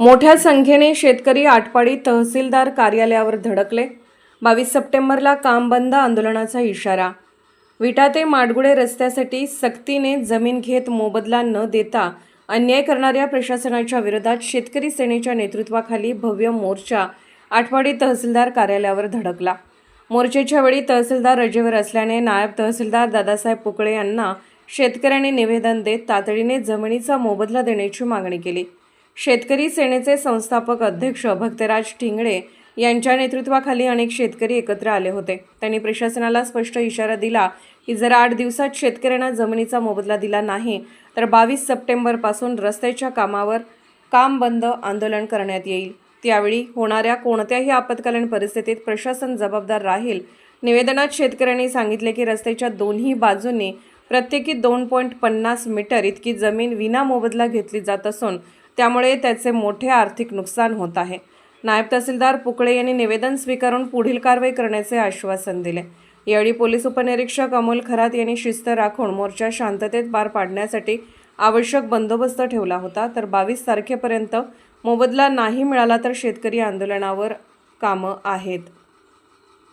मोठ्या संख्येने शेतकरी आटपाडी तहसीलदार कार्यालयावर धडकले. बावीस सप्टेंबरला काम बंद आंदोलनाचा इशारा. विटा ते माडगुडे रस्त्यासाठी सक्तीने जमीन घेत मोबदला न देता अन्याय करणाऱ्या प्रशासनाच्या विरोधात शेतकरी सेनेच्या नेतृत्वाखाली भव्य मोर्चा आटपाडी तहसीलदार कार्यालयावर धडकला. मोर्चेच्या वेळी तहसीलदार रजेवर असल्याने नायब तहसीलदार दादासाहेब पुकळे यांना शेतकऱ्यांनी निवेदन देत तातडीने जमिनीचा मोबदला देण्याची मागणी केली. शेतकरी सेनेचे संस्थापक अध्यक्ष भक्तराज ठिंगळे यांच्या नेतृत्वाखाली अनेक शेतकरी एकत्र आले होते. त्यांनी प्रशासनाला स्पष्ट इशारा दिला की जर आठ दिवसात शेतकऱ्यांना जमिनीचा मोबदला दिला नाही तर बावीस सप्टेंबरपासून रस्त्याच्या कामावर काम बंद आंदोलन करण्यात येईल. त्यावेळी होणाऱ्या कोणत्याही आपत्कालीन परिस्थितीत प्रशासन जबाबदार राहील. निवेदनात शेतकऱ्यांनी सांगितले की रस्त्याच्या दोन्ही बाजूंनी प्रत्येकी दोन पॉईंट पन्नास मीटर इतकी जमीन विना मोबदला घेतली जात असून त्यामुळे त्याचे मोठे आर्थिक नुकसान होत आहे. नायब तहसीलदार पुकळे यांनी निवेदन स्वीकारून पुढील कारवाई करण्याचे आश्वासन दिले. यावेळी पोलीस उपनिरीक्षक अमोल खरात यांनी शिस्त राखून मोर्चा शांततेत पार पाडण्यासाठी आवश्यक बंदोबस्त ठेवला होता. तर बावीस तारखेपर्यंत मोबदला नाही मिळाला तर शेतकरी आंदोलनावर कामं आहेत.